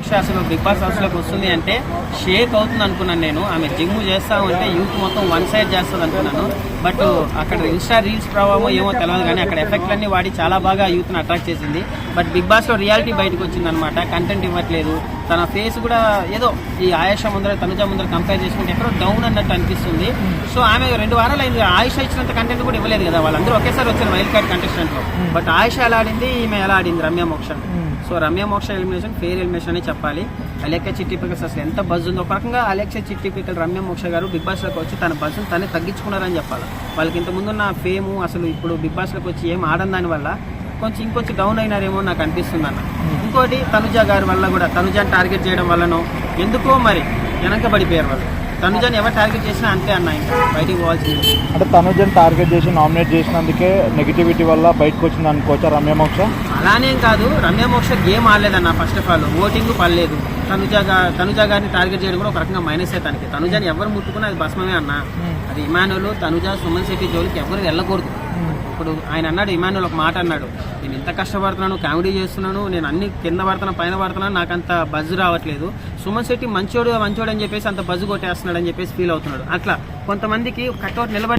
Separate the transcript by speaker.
Speaker 1: మోక్ష అసలు big boss హౌస్లోకి వస్తుంది అంటే షేక్ అవుతుంది అనుకున్నాను నేను. ఆమె జిమ్ చేస్తా ఉంటే యూత్ మొత్తం వన్ సైడ్ చేస్తుంది అనుకున్నాను. బట్ అక్కడ ఇన్స్టా రీల్స్ ప్రభావం ఏమో తెలియదు కానీ అక్కడ ఎఫెక్ట్లన్నీ వాడి చాలా బాగా యూత్ని అట్రాక్ట్ చేసింది. బట్ బిగ్ బాస్లో రియాలిటీ బయటకు వచ్చింది అనమాట కంటెంట్ ఇవ్వట్లేదు. తన ఫేస్ కూడా ఏదో ఈ ఆయుష ముందర తనుజ ముందర కంపేర్ చేసుకుంటే ఎక్కడో డౌన్ అన్నట్టు అనిపిస్తుంది. సో ఆమె రెండు వారాలు అయింది. ఆయుష ఇచ్చినంత కంటెంట్ కూడా ఇవ్వలేదు కదా వాళ్ళందరూ ఒకేసారి వచ్చారు వైల్డ్ కార్డ్ కంటెస్టెంట్లో. బట్ ఆయుష ఎలా ఆడింది ఈమె ఎలా ఆడింది రమ్య మోక్ష సో రమ్య మోక్ష ఎలిమినేషన్ ఫెయిర్ ఎలిమినేషన్ అని చెప్పాలి. అలెక్క చిట్టి పికల్స్ అసలు ఎంత బజ్ ఉందో. ఒక రకంగా అలెక్ష చిట్టి పికల్ రమ్య మోక్ష గారు బిగ్ బాస్లోకి వచ్చి తన బజ్ తనే తగ్గించుకున్నారని చెప్పాలి. వాళ్ళకి ఇంత ముందున్న ఫేము అసలు ఇప్పుడు బిగ్ బాస్లోకి వచ్చి ఏం ఆడని దాని వల్ల కొంచెం ఇంకొంచెం డౌన్ అయినారేమో నాకు అనిపిస్తుంది అన్న. ఇంకోటి తనుజ గారి వల్ల కూడా తనుజాని టార్గెట్ చేయడం వల్లనో ఎందుకో మరి వెనకబడిపోయారు వాళ్ళు. తనుజాని ఎవరు టార్గెట్ చేసినా అంతే అన్న ఇంకా బయటికి పోవాల్సింది
Speaker 2: అంటే తనుజని టార్గెట్ చేసి నామినేట్ చేసినందుకే నెగిటివిటీ వల్ల బయటకు వచ్చింది అనుకోవచ్చా రమ్య మోక్ష?
Speaker 1: అలానేం కాదు రమ్య మోక్ష గేమ్ ఆడలేదన్న ఫస్ట్ ఆఫ్ ఆల్ ఓటింగ్ పడలేదు. తనుజ తనుజ గారిని టార్గెట్ చేయడం కూడా ఒక రకంగా మైనస్ తనకి. తనుజని ఎవరు ముట్టుకున్నా అది భస్మమే అన్న. అది ఇమానులు తనుజ సుమన్ శెట్టి జోలికి ఎవరు వెళ్ళకూడదు. ఇప్పుడు ఆయన అన్నాడు ఇమానుల్ ఒక మాట అన్నాడు నేను ఇంత కష్టపడుతున్నాను కామెడీ చేస్తున్నాను నేను అన్ని కింద పడుతున్నా పైన పడుతున్నాను నాకు అంత బజ్ రావట్లేదు. సుమన్ శెట్టి మంచోడు మంచోడు అని చెప్పేసి అంత బజ్ కొట్టేస్తున్నాడు అని చెప్పేసి ఫీల్ అవుతున్నాడు. అట్లా కొంతమందికి కట్అవుట్ నిలబడి